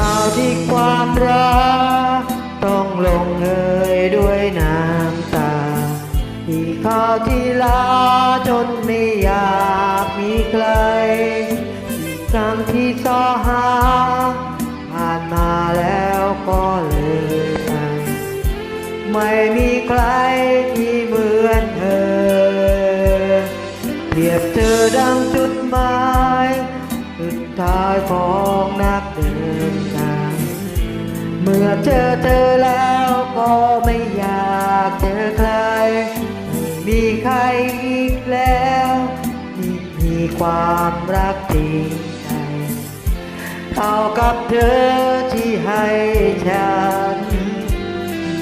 ่าวที่ความรักต้องลงเอยด้วยน้ำตา ที่ข้าวที่ลาจนไม่อยากมีใครอีกครั้งที่สอหาผ่านมาแล้วก็เลยไปไม่มีใครที่เหมือนเธอเปรียบเธอดังจุดหมายสุดท้ายของนา มื่อเจอเธอแล้วก็ไม่อยากเจอใครไม่มีใครอีกแล้วที่มีความรักจริงใจเท่ากับเธอที่ให้ฉัน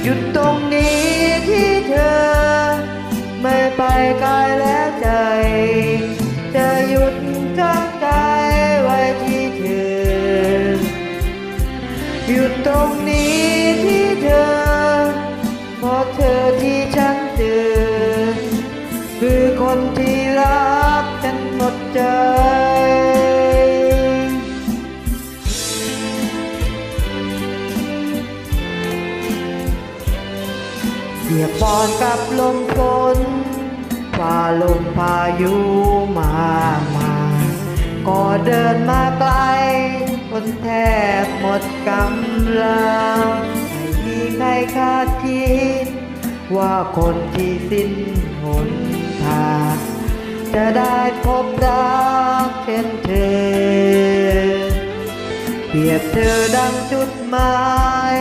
หยุดตรงนี้ที่เธอ ไม่ไปไกลแล้วใจ จะหยุดทั้ง ใจเปียกปอนกับลมฝนฝ่าลมพายุมามาก็เดินมาไกล คนแทบหมดกำลังไม่มีใครคาดคิดว่าคนที่สิ้นหนทาง จะได้พบรักเช่นเธอ เปรียบเธอดังจุดหมาย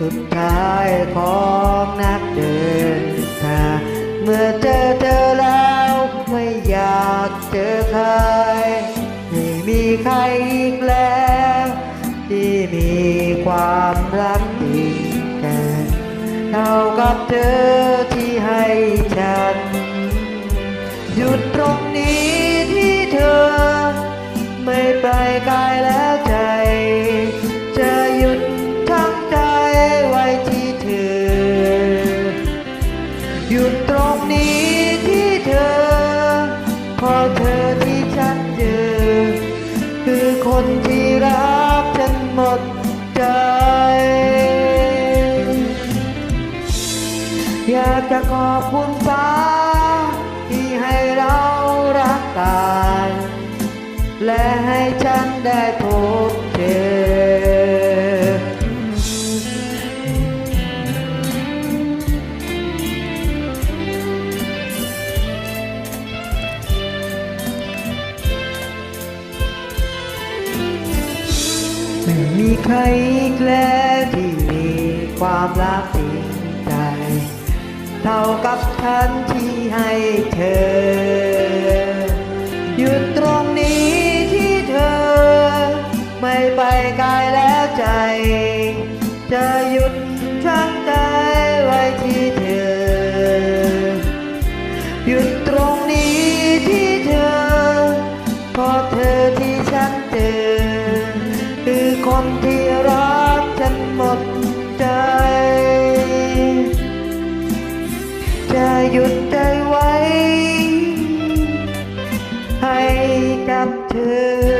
สุดท้ายของนักเดินทางเมื่อเจอเธอแล้วไม่อยากเจอใคร ไม่มีใครอีกแล้ว ที่มีความรักจริงแก่เท่ากับเธอ ตรงนี้ที่เธอ ไม่ไปไกลแล้วใจ จะหยุดทั้งใจไว้ที่เธอ หยุดตรงนี้ที่เธอพราะเธอที่ฉันเจอ คือคนที่รักฉันหมดใจอยากจะขอบคุณฟ้า ที่ให้เรารักกันและให้ฉันได้พบเจอไม่มีใครอีกแล้วที่มีความรักจริง เท่ากับฉันที่ให้เธอ หยุดตรงนี้ที่เธอ ไม่ไปไกลแล้วใจ จะหยุดทั้งใจไว้ที่เธอ หยุดตรงนี้ที่เธอพราะเธอที่ฉันเจอ got to